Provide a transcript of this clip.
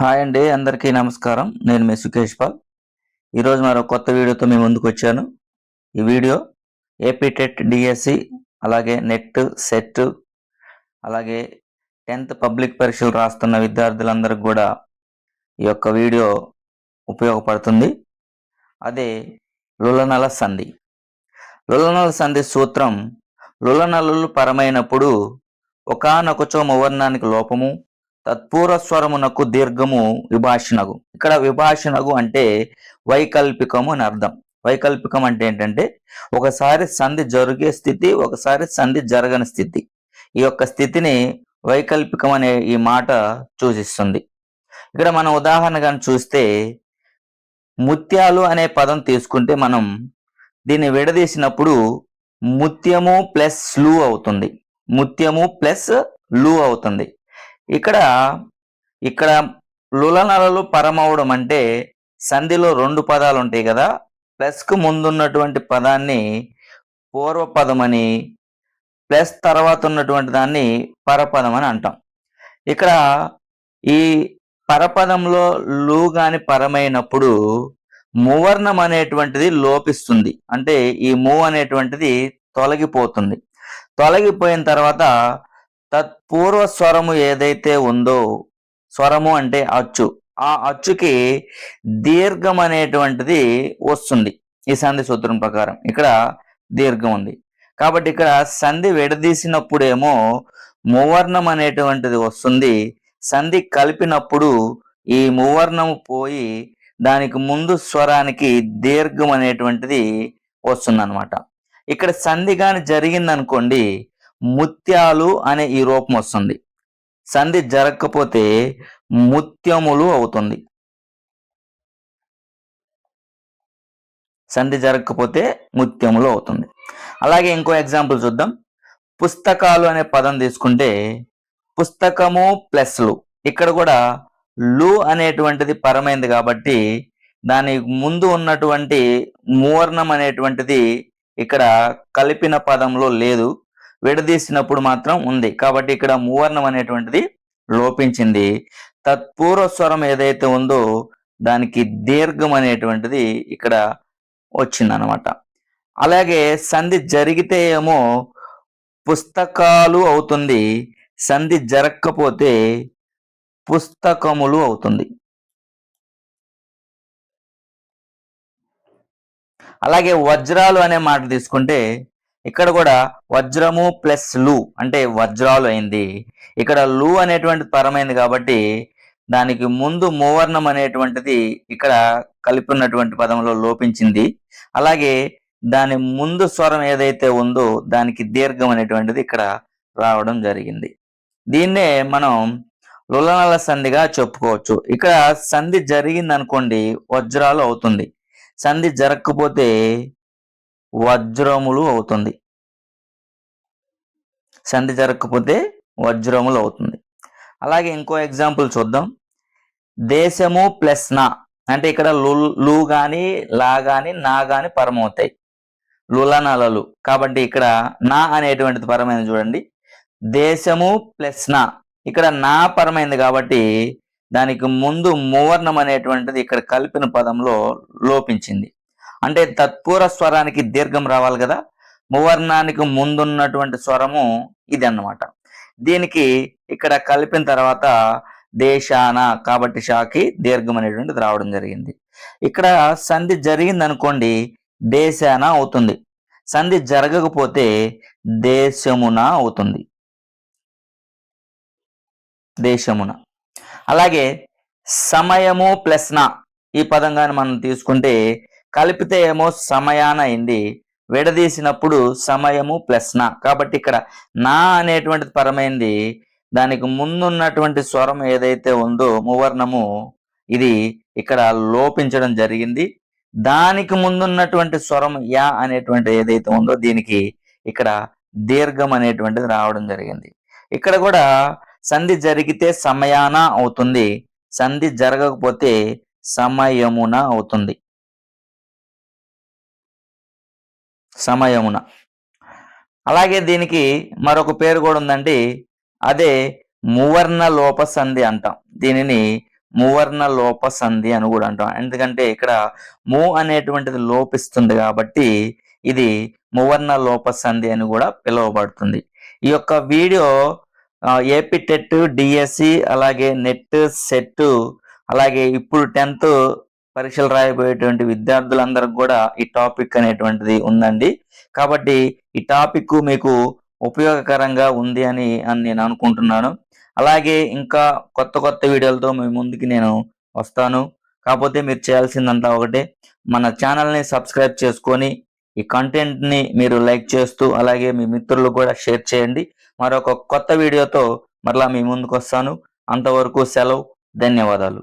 Hi అండి అందరికీ నమస్కారం. నేను మీ సుకేష్ పాల్. ఈరోజు మరో కొత్త వీడియోతో మీ ముందుకు వచ్చాను. ఈ వీడియో ఏపీ టెట్ డిఎస్సి అలాగే నెట్ సెట్ అలాగే టెన్త్ పబ్లిక్ పరీక్షలు రాస్తున్న విద్యార్థులందరికీ కూడా ఈ యొక్క వీడియో ఉపయోగపడుతుంది. అదే లులనల సంధి. లులనల సంధి సూత్రం లులనలు పరమైనప్పుడు ఒకనొకచో మువర్ణానికి లోపము తత్పూర్వ స్వరమునకు దీర్ఘము విభాషణగు ఇక్కడ విభాషణగు అంటే వైకల్పికము అని అర్థం. వైకల్పికం అంటే ఏంటంటే ఒకసారి సంధి జరిగే స్థితి ఒకసారి సంధి జరగని స్థితి. ఈ యొక్క స్థితిని వైకల్పికం అనే ఈ మాట సూచిస్తుంది. ఇక్కడ మనం ఉదాహరణగా చూస్తే ముత్యాలు అనే పదం తీసుకుంటే మనం దీన్ని విడదీసినప్పుడు ముత్యము ప్లస్లు అవుతుంది. ముత్యము ప్లస్లు అవుతుంది. ఇక్కడ ఇక్కడ లులనలలు పరమవడం అంటే సంధిలో రెండు పదాలు ఉంటాయి కదా. ప్లస్కు ముందున్నటువంటి పదాన్ని పూర్వపదం అని ప్లస్ తర్వాత ఉన్నటువంటి దాన్ని పరపదం అని అంటాం. ఇక్కడ ఈ పరపదంలో లు గాని పరమైనప్పుడు మువర్ణం అనేటువంటిది లోపిస్తుంది. అంటే ఈ ము అనేటువంటిది తొలగిపోతుంది. తొలగిపోయిన తర్వాత తత్పూర్వ స్వరము ఏదైతే ఉందో స్వరము అంటే అచ్చు. ఆ అచ్చుకి దీర్ఘం అనేటువంటిది వస్తుంది ఈ సంధి సూత్రం ప్రకారం. ఇక్కడ దీర్ఘం ఉంది. కాబట్టి ఇక్కడ సంధి విడదీసినప్పుడేమో మువర్ణం అనేటువంటిది వస్తుంది. సంధి కలిపినప్పుడు ఈ మువర్ణము పోయి దానికి ముందు స్వరానికి దీర్ఘం అనేటువంటిది వస్తుంది ఇక్కడ సంధి కానీ జరిగిందనుకోండి ముత్యాలు అనే ఈ రూపం వస్తుంది. సంధి జరగకపోతే ముత్యములు అవుతుంది. సంధి జరగకపోతే ముత్యములు అవుతుంది. అలాగే ఇంకో ఎగ్జాంపుల్ చూద్దాం. పుస్తకాలు అనే పదం తీసుకుంటే పుస్తకము ప్లస్లు. ఇక్కడ కూడా లు అనేటువంటిది పరమైంది కాబట్టి దాని ముందు ఉన్నటువంటి మూవర్ణం అనేటువంటిది ఇక్కడ కలిపిన పదంలో లేదు. విడదీసినప్పుడు మాత్రం ఉంది. కాబట్టి ఇక్కడ మూవర్ణం అనేటువంటిది లోపించింది తత్పూర్వ స్వరం ఏదైతే ఉందో దానికి దీర్ఘం అనేటువంటిది ఇక్కడ వచ్చింది అనమాట అలాగే సంధి జరిగితే ఏమో పుస్తకాలు అవుతుంది. సంధి జరగకపోతే పుస్తకములు అవుతుంది. అలాగే వజ్రాలు అనే మాట తీసుకుంటే ఇక్కడ కూడా వజ్రము ప్లస్లు అంటే వజ్రాలు అయింది. ఇక్కడ లు అనేటువంటి పరమైంది కాబట్టి దానికి ముందు మూవర్ణం అనేటువంటిది ఇక్కడ కలిపి ఉన్నటువంటి పదంలో లోపించింది. అలాగే దాని ముందు స్వరం ఏదైతే ఉందో దానికి దీర్ఘం అనేటువంటిది ఇక్కడ రావడం జరిగింది. దీన్నే మనం లులనల సంధిగా చెప్పుకోవచ్చు. ఇక్కడ సంధి జరిగింది అనుకోండి వజ్రాలు అవుతుంది. సంధి జరగకపోతే వజ్రములు అవుతుంది. సంధి జరగకపోతే వజ్రములు అవుతుంది. అలాగే ఇంకో ఎగ్జాంపుల్ చూద్దాం. దేశము ప్లస్ నా అంటే ఇక్కడ లు లూ కానీ లా కానీ నా గాని పరమవుతాయి. లులనలలు కాబట్టి ఇక్కడ నా అనేటువంటిది పరమైనది చూడండి. దేశము ప్లస్ నా. ఇక్కడ నా పరమైంది కాబట్టి దానికి ముందు మూవర్ణం అనేటువంటిది ఇక్కడ కలిపిన పదంలో లోపించింది. అంటే తత్పూర స్వరానికి దీర్ఘం రావాలి కదా. మువర్ణానికి ముందున్నటువంటి స్వరము ఇది అన్నమాట దీనికి ఇక్కడ కలిపిన తర్వాత దేశాన కాబట్టి షాకి దీర్ఘం అనేటువంటిది రావడం జరిగింది. ఇక్కడ సంధి జరిగింది అనుకోండి దేశాన అవుతుంది. సంధి జరగకపోతే దేశమున అవుతుంది. దేశమున. అలాగే సమయము ప్లస్ నా ఈ పదంగాన్ని మనం తీసుకుంటే కలిపితే ఏమో సమయాన అయింది. విడదీసినప్పుడు సమయము ప్లస్ నా. కాబట్టి ఇక్కడ నా అనేటువంటిది పరమైంది. దానికి ముందున్నటువంటి స్వరం ఏదైతే ఉందో మువర్ణము ఇది ఇక్కడ లోపించడం జరిగింది. దానికి ముందున్నటువంటి స్వరం యా అనేటువంటి ఏదైతే ఉందో దీనికి ఇక్కడ దీర్ఘం అనేటువంటిది రావడం జరిగింది. ఇక్కడ కూడా సంధి జరిగితే సమయాన అవుతుంది. సంధి జరగకపోతే సమయమున అవుతుంది. సమయమున. అలాగే దీనికి మరొక పేరు కూడా ఉందండి. అదే మువర్ణ లోప సంధి అంటాం. దీనిని మువర్ణ లోప సంధి అని కూడా అంటాం. ఎందుకంటే ఇక్కడ ము అనేటువంటిది లోపిస్తుంది కాబట్టి ఇది మువర్ణ లోప సంధి అని కూడా పిలువబడుతుంది. ఈ యొక్క వీడియో ఏపీ టెట్ డిఎస్సి అలాగే నెట్ సెట్ అలాగే ఇప్పుడు టెన్త్ పరీక్షలు రాయబోయేటువంటి విద్యార్థులందరికి కూడా ఈ టాపిక్ అనేటువంటిది ఉందండి. కాబట్టి ఈ టాపిక్ మీకు ఉపయోగకరంగా ఉంది అని అని నేను అనుకుంటున్నాను. అలాగే ఇంకా కొత్త కొత్త వీడియోలతో మీ ముందుకి నేను వస్తాను. కాకపోతే మీరు చేయాల్సిందంతా ఒకటే. మన ఛానల్ని సబ్స్క్రైబ్ చేసుకొని ఈ కంటెంట్ని మీరు లైక్ చేస్తూ అలాగే మీ మిత్రులు కూడా షేర్ చేయండి. మరొక కొత్త వీడియోతో మరలా మీ ముందుకు వస్తాను అంతవరకు సెలవు. ధన్యవాదాలు.